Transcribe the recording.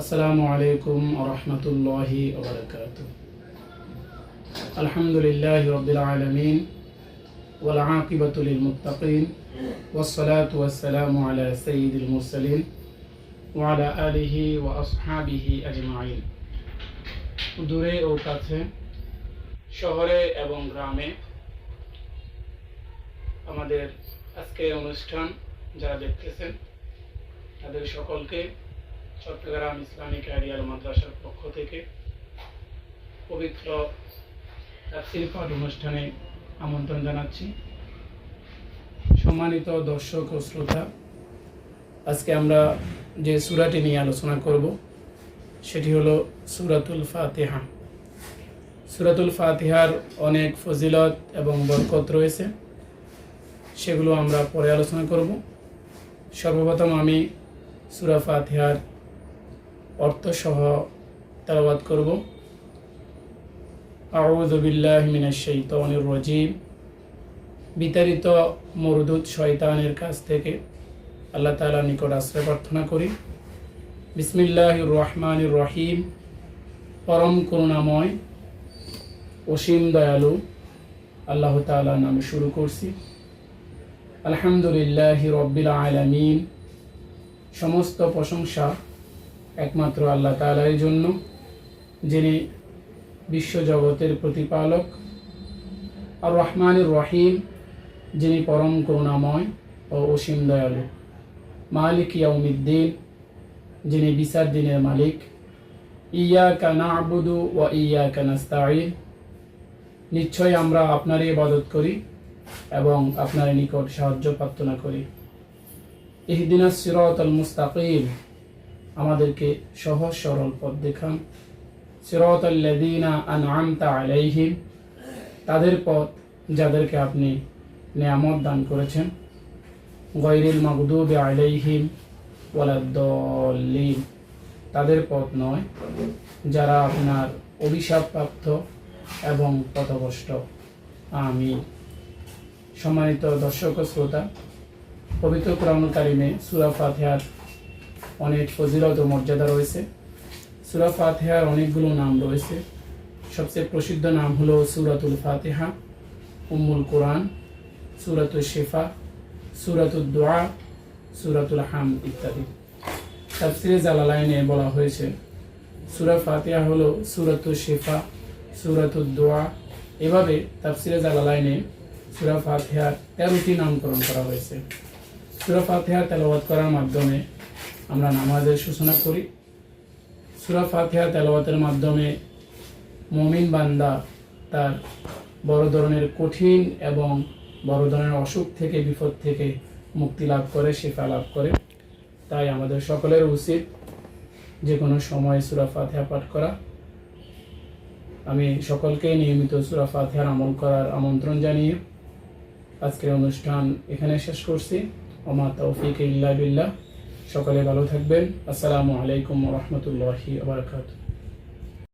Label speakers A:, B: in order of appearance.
A: আসসালামু আলাইকুম রহমতুল্লাহি আলহামদুলিল্লাহ রবিল আলমিন ওলাকিবতুল মুতাকিন ওসলাত ওয়াসালাম আলা সঈদুল মুরসলিন ওয়ালা আলিহি ওয়া আসহাবিহি আজমাইন। দূরে ও কাছে, শহরে এবং গ্রামে আমাদের আজকের অনুষ্ঠান যারা দেখতেছেন, তাদের সকলকে চট্টগ্রাম ইসলামিক আইডিয়াল মাদ্রাসার পক্ষ থেকে পবিত্র পাঠ অনুষ্ঠানে আমন্ত্রণ জানাচ্ছি। সম্মানিত দর্শক ও শ্রোতা, আজকে আমরা যে সুরাটি নিয়ে আলোচনা করব, সেটি হলো সুরাতুল ফাতিহা। সুরাতুল ফাতিহার অনেক ফজিলত এবং বরকত রয়েছে, সেগুলো আমরা পরে আলোচনা করব। সর্বপ্রথম আমি সুরা ফাতিহার অর্থসহ তালাবাদ করব। আউযু বিল্লাহি মিনাশ শাইতানির রাজিম। বিতাড়িত মরদুদ শয়তানের কাছ থেকে আল্লাহ তাআলার নিকট আশ্রয় প্রার্থনা করি। বিসমিল্লাহির রহমান রহিম। পরম করুণাময়, অসীম দয়ালু আল্লাহ তাআলার নামে শুরু করছি। আলহামদুলিল্লাহ রব্বিল আলামিন। সমস্ত প্রশংসা একমাত্র আল্লাহ তাআলার জন্য, যিনি বিশ্বজগতের প্রতিপালক আর রহমানুর রহিম, যিনি পরম করুণাময় ও অসীম দয়ালু। মালিক ইয়াউমিদ্দিন, যিনি বিচার দিনের মালিক। ইয়া কানা আবুদু ও ইয়া কানাস্তাইন নিশ্চয় আমরা আপনারই ইবাদত করি এবং আপনার নিকট সাহায্য প্রার্থনা করি। ইহদিনা সিরাত আল মুস্তাকিম। আমাদেরকে সহজ সরল পথ দেখান। সিরাত আল্লাযীনা আনআমতা আলাইহিম, তাদের পথ যাদেরকে আপনি নিয়ামত দান করেছেন। গৈরিল মাগদুবি আলাইহিম ওয়ালাদ্দল্লিন, তাদের পথ নয়, যারা আপনার অভিশাপপ্রাপ্ত এবং পথভ্রষ্ট। আমি সম্মানিত দর্শক শ্রোতা, পবিত্র কোরআন কারিমে সুরা ফাতিহার অনেক ফজিলত ও মর্যাদা রয়েছে। সুরা ফাতিহার অনেকগুলো নাম রয়েছে। সবচেয়ে প্রসিদ্ধ নাম হলো সুরাতুল ফাতেহা, উম্মুল কোরআন সুরাতুল শেফা সুরাতুল দোয়া সুরাতুল হাম ইত্যাদি। তাফসিরে জালালাইনে বলা হয়েছে, সুরা ফাতিহা হলো সুরাতুল শেফা সুরাতুল দোয়া এভাবে তাফসিরে জালালাইনে সুরা ফাতিহার তেরোটি নামকরণ করা হয়েছে। সুরা ফাতিহা তেলাওয়াত করার মাধ্যমে আমরা নামাজের সূচনা করি। সুরা ফাতিহা তেলাওয়াতের মাধ্যমে মমিন বান্দা তার বড় ধরনের কঠিন এবং বড় ধরনের অসুখ থেকে, বিপদ থেকে মুক্তি লাভ করে, শেফা লাভ করে। তাই আমাদের সকলের উচিত যে কোনো সময় সুরা ফাতিহা পাঠ করা। আমি সকলকে নিয়মিত সুরা ফাতিহার আমল করার আমন্ত্রণ জানিয়ে আজকের অনুষ্ঠান এখানে শেষ করছি। ওমা তৌফিক ইল্লা বিল্লাহ। সকলে ভালো থাকবেন আসসালামু আলাইকুম রহমতুল্লাহি আবরকাতুহ